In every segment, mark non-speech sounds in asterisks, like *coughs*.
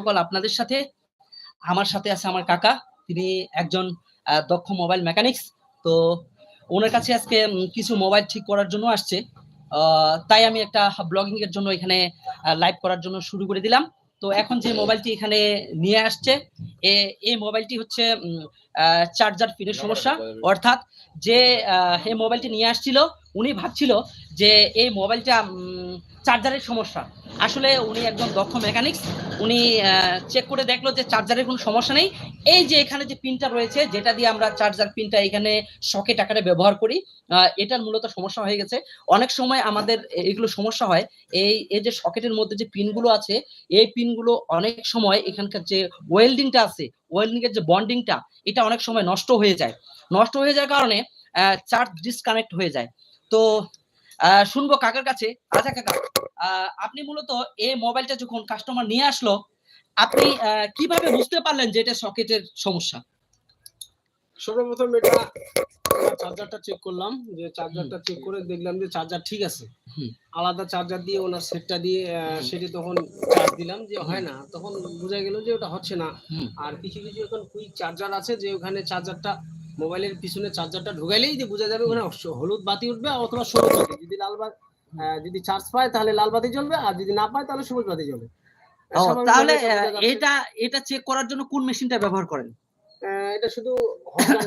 সকল আপনাদের সাথে, আমার সাথে আছে আমার কাকা, তিনি একজন দক্ষ মোবাইল মেকানিক্স তো ওনার কাছে আজকে কিছু মোবাইল ঠিক করার জন্য আসছে। তাই আমি একটা ব্লগিং এর জন্য এখানে লাইভ করার জন্য শুরু করে দিলাম। তো এখন যে মোবাইলটি এখানে নিয়ে আসছে এই মোবাইলটি হচ্ছে চার্জার পিনের সমস্যা। অর্থাৎ যে এই মোবাইলটি নিয়ে আসছিল, উনি ভাবছিল যে, এই মোবাইলটা চার্জারের সমস্যা। আসলে উনি একজন দক্ষ মেকানিক্স। উনি চেক করে দেখল যে চার্জারের কোনো সমস্যা নেই। এই যে এখানে যে পিনটা রয়েছে, যেটা দিয়ে আমরা চার্জার পিনটা এখানে সকেট আকারে ব্যবহার করি এটার মূলত সমস্যা হয়ে গেছে। অনেক সময় আমাদের এগুলো সমস্যা হয়। এই এই যে সকেটের মধ্যে যে পিনগুলো আছে, এই পিনগুলো অনেক সময় এখানকার যে ওয়েল্ডিংটা আছে ওয়েল্ডিং এর যে বন্ডিংটা, এটা অনেক সময় নষ্ট হয়ে যায়। নষ্ট হয়ে যাওয়ার কারণে চার্জ ডিসকানেক্ট হয়ে যায়। তো শুনব কাকার কাছে। আচ্ছা কাকা আপনি মূলত এই মোবাইলটা যখন কাস্টমার নিয়ে আসলো আপনি কীভাবে বুঝতে পারলেন যে এটা সকেটের সমস্যা? সর্বপ্রথম এটা চার্জারটা চেক করলাম যে চার্জারটা চেক করে দেখলাম যে চার্জার ঠিক আছে। আলাদা চার্জার দিয়ে ওনার সেটটা দিয়ে সেটি তখন চার্জ দিলাম যে হয় না। তখন বোঝা গেল যে ওটা হচ্ছে না। আর কিছু কিছু এখন কুইক চার্জার আছে যে ওখানে চার্জারটা মোবাইলের পিছনে চার্জারটা ঢুকাইলেই যে বোঝা যাবে ওখানে হলুদ বাতি উঠবে অথবা সবুজ বাতি। যদি লাল বাতি যদি চার্জ পায় তাহলে লাল বাতি জ্বলবে আর যদি না পায় তাহলে সবুজ বাতি জ্বলবে। তাহলে এটা। এটা চেক করার জন্য কোন মেশিনটা ব্যবহার করেন? এটা শুধু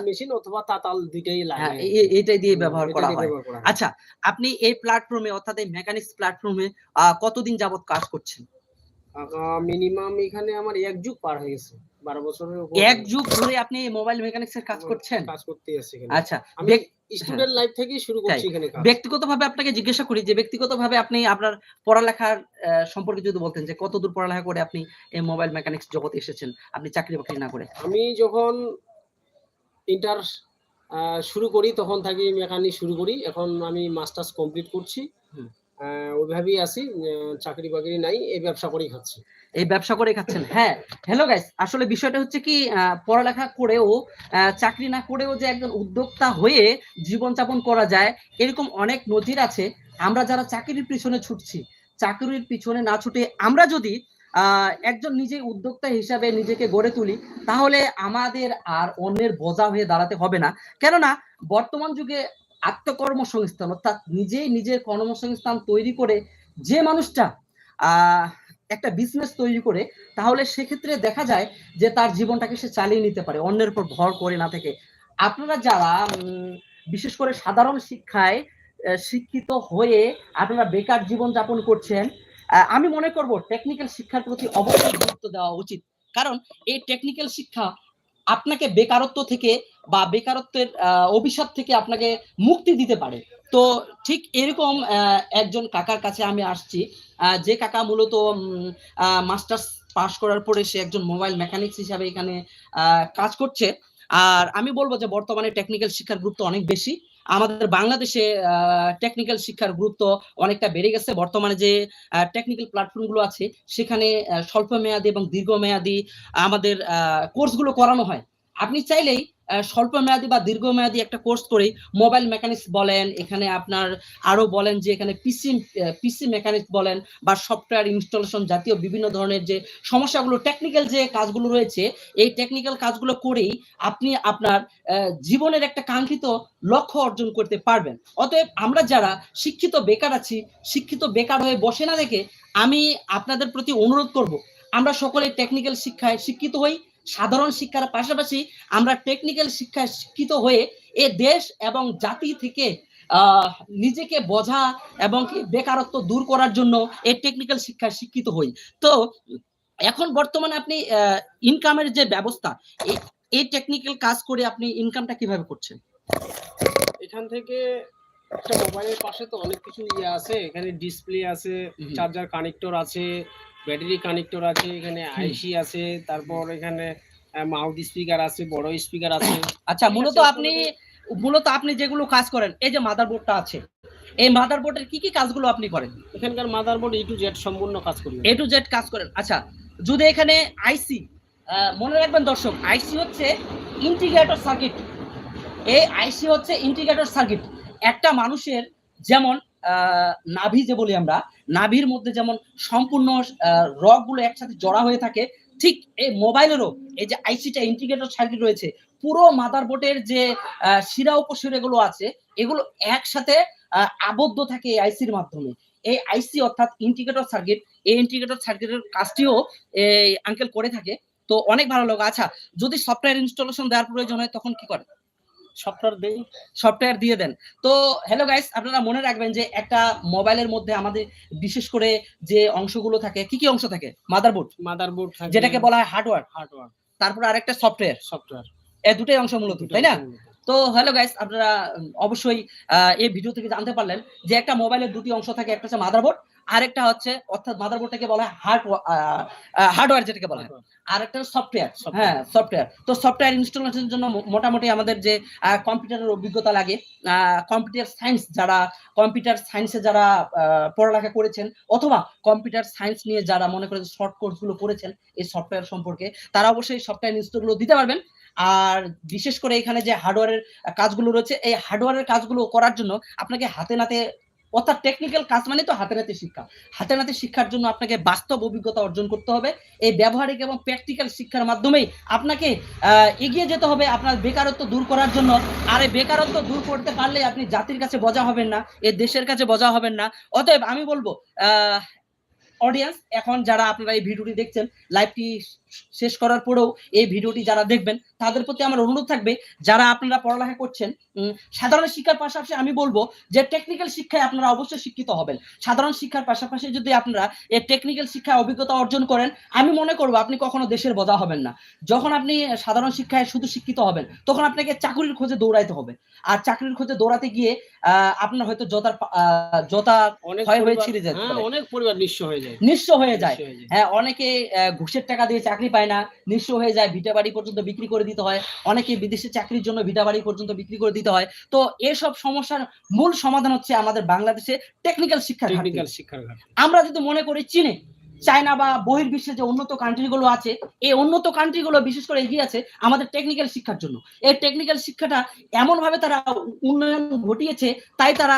মেশিন অথবা তাতাল দুইটাই লাগে। হ্যাঁ এটাই দিয়ে হয়। ব্যবহার করা হয়। আচ্ছা আপনি এই প্ল্যাটফর্মে অর্থাৎ এই মেকানিক্স প্ল্যাটফর্মে কতদিন যাবত কাজ করছেন? মিনিমাম এখানে আমার এক যুগ পার হয়ে গেছে। বারো বছরের উপর এক যুগ ধরে আপনি মোবাইল মেকানিক্স এর কাজ করছেন? কাজ করতে আছি এখানে। আচ্ছা আমি স্টুডেন্ট লাইফ থেকেই শুরু করছি এখানে কাজ। ব্যক্তিগতভাবে আপনাকে জিজ্ঞাসা করি যে ব্যক্তিগতভাবে আপনি আপনার পড়ালেখার সম্পর্কে যদি বলতেন যে কতদূর পড়ালেখা করে আপনি এই মোবাইল মেকানিক্স জগতে এসেছেন আপনি চাকরি বাকরি না করে? আমি যখন ইন্টার শুরু করি তখন থাকি মেকানিক শুরু করি। এখন আমি মাস্টার্স কমপ্লিট করছি। ওইভাবেই আছি চাকরি বাকরি নাই, এই ব্যবসা করেই খাচ্ছি। এই ব্যবসা করে খাচ্ছেন। হ্যাঁ হ্যালো গাইস আসলে বিষয়টা হচ্ছে কি পড়ালেখা করেও চাকরি না করেও যে একজন উদ্যোক্তা হয়ে জীবনযাপন করা যায়, এরকম অনেক নজির আছে। আমরা যারা চাকরির পিছনে ছুটছি, চাকরির পিছনে না ছুটে আমরা যদি একজন নিজে উদ্যোক্তা হিসাবে নিজেকে গড়ে তুলি, তাহলে আমাদের আর অন্যের বোঝা হয়ে দাঁড়াতে হবে না। কেননা, বর্তমান যুগে আত্মকর্মসংস্থান, অর্থাৎ নিজেই নিজের কর্মসংস্থান তৈরি করে যে মানুষটা একটা বিজনেস তৈরি করে, তাহলে সেক্ষেত্রে দেখা যায় যে তার জীবনটাকে সে চালিয়ে নিতে পারে, অন্যের উপর ভর করে না থেকে। আপনারা যারা বিশেষ করে সাধারণ শিক্ষায় শিক্ষিত হয়ে আপনারা বেকার জীবন যাপন করছেন আমি মনে করব টেকনিক্যাল শিক্ষার প্রতি অবশ্যই গুরুত্ব দেওয়া উচিত। কারণ এই টেকনিক্যাল শিক্ষা আপনাকে বেকারত্ব থেকে বা বেকারত্বের অভিশাপ থেকে আপনাকে মুক্তি দিতে পারে। তো ঠিক এরকম একজন কাকার কাছে আমি আসছি যে কাকা মূলত মাস্টার্স পাশ করার পরে সে একজন মোবাইল মেকানিক্স হিসাবে এখানে কাজ করছে। আর আমি বলব যে বর্তমানে টেকনিক্যাল শিক্ষার গুরুত্ব অনেক বেশি। আমাদের বাংলাদেশে টেকনিক্যাল শিক্ষার গুরুত্ব অনেকটা বেড়ে গেছে। বর্তমানে যে টেকনিক্যাল প্ল্যাটফর্মগুলো আছে, সেখানে স্বল্প মেয়াদি এবং দীর্ঘ মেয়াদী আমাদের কোর্সগুলো করানো হয়। আপনি চাইলেই স্বল্প মেয়াদী বা দীর্ঘ মেয়াদী একটা কোর্স করে মোবাইল মেকানিক্স বলেন, এখানে আপনার আরও বলেন যে এখানে পিসি পিসি মেকানিক্স বলেন বা সফটওয়্যার ইনস্টলেশন জাতীয় বিভিন্ন ধরনের যে সমস্যাগুলো টেকনিক্যাল যে কাজগুলো রয়েছে, এই টেকনিক্যাল কাজগুলো করেই আপনি আপনার জীবনের একটা কাঙ্ক্ষিত লক্ষ্য অর্জন করতে পারবেন। অতএব আমরা যারা শিক্ষিত বেকার আছি, শিক্ষিত বেকার হয়ে বসে না দেখে আমি আপনাদের প্রতি অনুরোধ করব, আমরা সকলে টেকনিক্যাল শিক্ষায় শিক্ষিত হই সাধারণ শিক্ষার পাশাপাশি আমরা টেকনিক্যাল শিক্ষায় শিক্ষিত হয়ে এ দেশ এবং জাতি থেকে নিজেকে বোঝা এবং কি বেকারত্ব দূর করার জন্য এই টেকনিক্যাল শিক্ষায় শিক্ষিত হই তো এখন বর্তমানে আপনি ইনকামের যে ব্যবস্থা এই- টেকনিক্যাল কাজ করে আপনি ইনকামটা কীভাবে করছেন এখান থেকে একটা মোবাইলের পাশে তো অনেক কিছু ইয়ে আছে এখানে ডিসপ্লে আছে। চার্জার কানেক্টর আছে ব্যাটারি কানেক্টর আছে এখানে আইসি আছে তারপর এখানে মাউথ স্পিকার আছে বড় স্পিকার আছে। আচ্ছা মূলত আপনি মূলত আপনি যেগুলো কাজ করেন এই যে মাদারবোর্ডটা আছে এই মাদারবোর্ডের কি কি কাজগুলো আপনি করেন? এখানকার মাদারবোর্ড এ টু জেড সম্পূর্ণ কাজ করি এ টু জেড কাজ করেন আচ্ছা যদি এখানে আইসি মনে রাখবেন দর্শক আইসি হচ্ছে ইন্টিগ্রেটর সার্কিট এই আইসি হচ্ছে ইন্টিগ্রেটর সার্কিট একটা মানুষের যেমন নাভি যে বলি আমরা নাভির মধ্যে যেমন সম্পূর্ণ রকগুলো একসাথে জড়া হয়ে থাকে ঠিক এই মোবাইলেরও এই যে আইসিটা ইন্টিগ্রেটেড সার্কিট রয়েছে পুরো মাদারবোর্ডের যে আহ, শিরা উপশিরা এগুলো আছে এগুলো একসাথে আবদ্ধ থাকে এই আইসির মাধ্যমে। এই আইসি অর্থাৎ ইন্টিগ্রেটেড সার্কিট এই ইন্টিগ্রেটেড সার্কিটের কাজটিও এই আঙ্কেল করে থাকে। তো অনেক ভালো লাগে আচ্ছা যদি সফটওয়্যার ইনস্টলেশন দেওয়ার প্রয়োজন হয় তখন কি করে? সফটওয়্যার দেই সফটওয়্যার দিয়ে দেন। তো হ্যালো গাইস আপনারা মনে রাখবেন যে একটা মোবাইলের মধ্যে আমাদের বিশেষ করে যে অংশগুলো থাকে কি কি অংশ থাকে? মাদারবোর্ড মাদারবোর্ড থাকে। যেটাকে বলা হয় হার্ডওয়্যার হার্ডওয়্যার তারপর আরেকটা সফটওয়্যার সফটওয়্যার এই দুটোই অংশ মূলত তাই না? তো হ্যালো গাইস আপনারা অবশ্যই আহ, এই ভিডিও থেকে জানতে পারলেন যে একটা মোবাইলের দুটি অংশ থাকে একটা হচ্ছে মাদারবোর্ড আরেকটা হচ্ছে অর্থাৎ মাদারবোর্ডটাকে বলা হয় হার্ড হার্ডওয়্যার যেটাকে বলা। হয় আর সফটওয়্যার হ্যাঁ সফটওয়্যার তো সফটওয়্যার ইনস্টলেশনের জন্য মোটামুটি আমাদের যে কম্পিউটারের অভিজ্ঞতা লাগে কম্পিউটার সায়েন্স যারা কম্পিউটার সায়েন্সে যারা পড়ালেখা করেছেন অথবা কম্পিউটার সায়েন্স নিয়ে যারা মনে করে শর্ট কোর্সগুলো করেছেন এই সফটওয়্যার সম্পর্কে তারা অবশ্যই সফটওয়্যার ইনস্টলগুলো দিতে পারবেন। আর বিশেষ করে এখানে যে হার্ডওয়্যারের কাজগুলো রয়েছে এই হার্ডওয়্যারের কাজগুলো করার জন্য আপনাকে হাতে নাতে অর্থাৎ টেকনিক্যাল কাজ মানে তো হাতে নাতে শিক্ষা হাতে নাতে শিক্ষার জন্য আপনাকে বাস্তব অভিজ্ঞতা অর্জন করতে হবে। এই ব্যবহারিক এবং প্র্যাকটিক্যাল শিক্ষার মাধ্যমেই আপনাকে এগিয়ে যেতে হবে আপনার বেকারত্ব দূর করার জন্য। আর এই বেকারত্ব দূর করতে পারলে আপনি জাতির কাছে বজা হবেন না, এ দেশের কাছে বজা হবেন না। অতএব আমি বলব অডিয়েন্স এখন যারা আপনারা এই ভিডিওটি দেখছেন লাইভটি শেষ করার পরেও এই ভিডিওটি যারা দেখবেন তাদের প্রতি আমার অনুরোধ থাকবে যারা আপনারা পড়ালেখা করছেন সাধারণ শিক্ষার পাশাপাশি আমি বলব যে টেকনিক্যাল শিক্ষায় আপনারা অবশ্যই শিক্ষিত হবেন। সাধারণ শিক্ষার পাশাপাশি যদি আপনারা এই টেকনিক্যাল শিক্ষায় অভিজ্ঞতা অর্জন করেন আমি মনে করব আপনি কখনো দেশের বোঝা হবেন না। যখন আপনি সাধারণ শিক্ষায় শুধু শিক্ষিত হবেন তখন আপনাকে চাকরির খোঁজে দৌড়াইতে হবে। আর চাকরির খোঁজে দৌড়াতে গিয়ে আহ, আপনার হয়তো জতার জতা অনেক হয়ে ছিঁড়ে যেতে হ্যাঁ, অনেক পরিবার নিঃস্ব হয়ে যায়। নিঃস্ব হয়ে যায়। হয়ে অনেকে ঘুষের টাকা দিয়ে চাকরি পায় না নিঃস্ব হয়ে যায় ভিটা বাড়ি পর্যন্ত বিক্রি করে দিতে হয়। অনেকে বিদেশে চাকরির জন্য ভিটা বাড়ি পর্যন্ত বিক্রি করে দিতে হয়। তো এসব সমস্যার মূল সমাধান হচ্ছে আমাদের বাংলাদেশে টেকনিক্যাল শিক্ষা টেকনিক্যাল ঘাটতি। আমরা যদি মনে করি চীনে চায়না বা বহির্বিশ্বে যে উন্নত কান্ট্রিগুলো আছে এই উন্নত কান্ট্রিগুলো বিশেষ করে এগিয়ে আছে আমাদের টেকনিক্যাল শিক্ষার জন্য। এই টেকনিক্যাল শিক্ষাটা এমন ভাবে তারা উন্নয়ন ঘটিয়েছে তাই তারা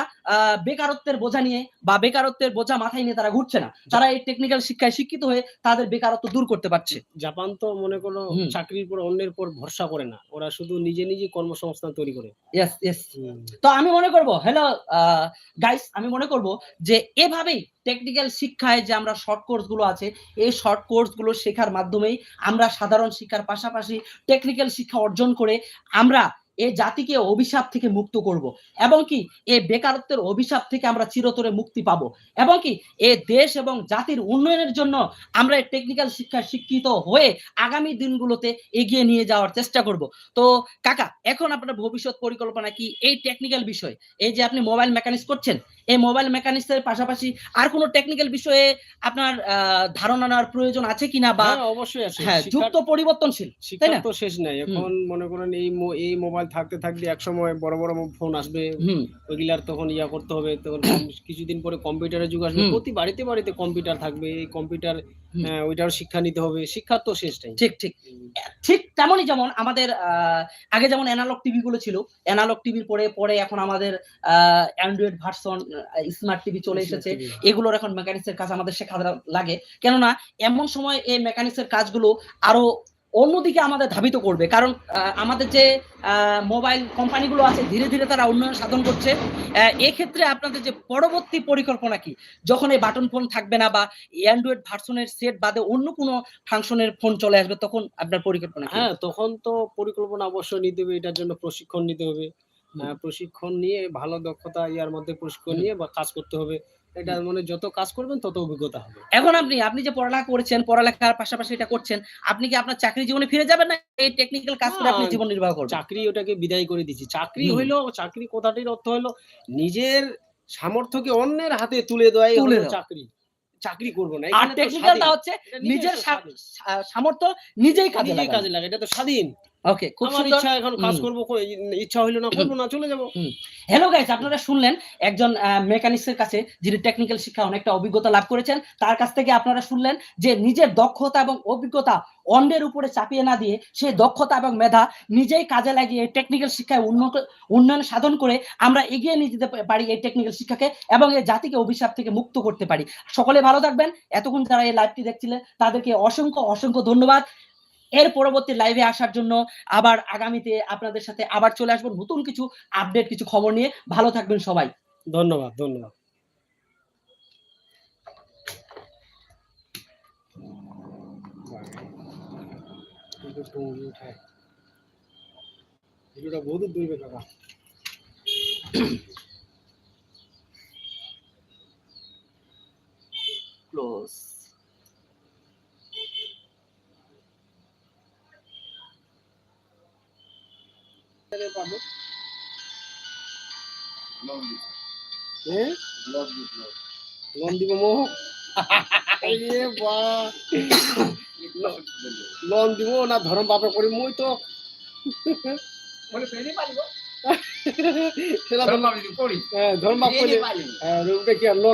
বেকারত্বের বোঝা নিয়ে বা বেকারত্বের বোঝা মাথায় নিয়ে তারা ঘুরছে না। তারা এই টেকনিক্যাল শিক্ষায় শিক্ষিত হয়ে তাদের বেকারত্ব দূর করতে পারছে। জাপান তো মনে করো চাকরির পর অন্যের পর ভরসা করে না। ওরা শুধু নিজে নিজে কর্মসংস্থান তৈরি করে। ইয়েস ইয়েস তো আমি মনে করব হ্যালো গাইস আমি মনে করব যে এভাবেই টেকনিক্যাল শিক্ষায় যে আমরা শর্ট কোর্স গুলো আছে, এই শর্ট কোর্সগুলো শেখার মাধ্যমেই আমরা সাধারণ শিক্ষার পাশাপাশি টেকনিক্যাল শিক্ষা অর্জন করে আমরা এই জাতিকে অভিশাপ থেকে মুক্ত করব এবং কি এই বেকারত্বের অভিশাপ থেকে আমরা চিরতরে মুক্তি পাব এবং কি এ দেশ এবং জাতির উন্নয়নের জন্য আমরা এই টেকনিক্যাল শিক্ষায় শিক্ষিত হয়ে আগামী দিনগুলোতে এগিয়ে নিয়ে যাওয়ার চেষ্টা করব। তো কাকা, এখন আপনার ভবিষ্যৎ পরিকল্পনা কি? এই টেকনিক্যাল বিষয়, এই যে আপনি মোবাইল মেকানিক্স করছেন এই মোবাইল মেকানিক্সের পাশাপাশি আর কোনো টেকনিক্যাল বিষয়ে আপনার ধারণা নেওয়ার প্রয়োজন আছে কিনা বা হ্যাঁ অবশ্যই আছে। হ্যাঁ যুক্ত পরিবর্তনশীল শিক্ষার না? তো শেষ নাই। এখন মনে করেন এই এই মোবাইল থাকতে থাকতে এক সময় বড় বড় ফোন আসবে ওইগুলার তখন ইয়া করতে হবে তখন *coughs* কিছুদিন পরে কম্পিউটারের যুগ আসবে। প্রতি বাড়িতে বাড়িতে কম্পিউটার থাকবে এই কম্পিউটার হুম। আহ, ওইটার শিক্ষা নিতে হবে। শিক্ষার তো শেষ নাই। ঠিক ঠিক। ঠিক তেমনই যেমন আমাদের আহ, আগে যেমন অ্যানালগ টিভি গুলো ছিল অ্যানালগ টিভির পরে পরে এখন আমাদের অ্যান্ড্রয়েড ভার্সন স্মার্ট টিভি চলে এসেছে। এগুলোর এখন মেকানিক্সের কাজ আমাদের শেখা লাগে। কেননা এমন সময় এই মেকানিক্সের কাজগুলো আরও অন্যদিকে আমাদের ধাবিত করবে। কারণ আমাদের যে মোবাইল কোম্পানিগুলো আছে ধীরে ধীরে তারা উন্নয়ন সাধন করছে। এক্ষেত্রে আপনাদের যে পরবর্তী পরিকল্পনা কি? যখন এই বাটন ফোন থাকবে না বা অ্যান্ড্রয়েড ভার্সনের সেট বাদে অন্য কোনো ফাংশনের ফোন চলে আসবে তখন আপনার পরিকল্পনা হ্যাঁ তখন তো পরিকল্পনা অবশ্যই নিতে হবে। এটার জন্য প্রশিক্ষণ নিতে হবে। প্রশিক্ষণ নিয়ে ভালো দক্ষতা ইয়ার মধ্যে প্রশিক্ষণ নিয়ে বা কাজ করতে হবে। এটা মানে যত কাজ করবেন তত অভিজ্ঞতা হবে। এখন আপনি আপনি যে পড়ালেখা করেছেন পড়ালেখার পাশাপাশি এটা করছেন আপনি কি আপনার চাকরি জীবনে ফিরে যাবেন না এই টেকনিক্যাল কাজ করে আপনি জীবন নির্বাহ করবেন? চাকরি ওটাকে বিদায় করে দিচ্ছি। চাকরি। হইল চাকরি কথাটির অর্থ হলো নিজের সামর্থ্যকে অন্যের হাতে তুলে দেওয়াই হলো চাকরি। চাকরি করব না। আর টেকনিক্যালটা হচ্ছে নিজের সামর্থ্য নিজেই কাজে নিজেই কাজে লাগে। এটা তো স্বাধীন। ওকে খুব ইচ্ছা এখন কাজ। করব ইচ্ছা হইল না করব না চলে যাব। হ্যালো গাইজ আপনারা শুনলেন একজন মেকানিক্সের কাছে যিনি টেকনিক্যাল শিক্ষা অনেকটা অভিজ্ঞতা লাভ করেছেন তার কাছ থেকে আপনারা শুনলেন যে নিজের দক্ষতা এবং অভিজ্ঞতা অন্যের উপরে চাপিয়ে না দিয়ে সেই দক্ষতা এবং মেধা নিজেই কাজে লাগিয়ে টেকনিক্যাল শিক্ষায় উন্নত উন্নয়ন সাধন করে আমরা এগিয়ে নিয়ে যেতে পারি এই টেকনিক্যাল শিক্ষাকে এবং এই জাতিকে অভিশাপ থেকে মুক্ত করতে পারি। সকলে ভালো থাকবেন। এতক্ষণ যারা এই লাইভটি দেখছিলেন তাদেরকে অসংখ্য অসংখ্য ধন্যবাদ। এর পরবর্তী লাইভে আসার জন্য আবার আগামীতে আপনাদের সাথে আবার চলে আসব নতুন কিছু আপডেট কিছু খবর নিয়ে। ভালো থাকবেন সবাই। ধন্যবাদ ধন্যবাদ। ভিডিওটা বহুত দূর কাকা পাবো। হ্যাঁ লোন দিব মো এ লোন দিব না ধরম বাপে করি মুই তো। ধরম বাপ করি হ্যাঁ ধরম বাপ করি হ্যাঁ কি লোন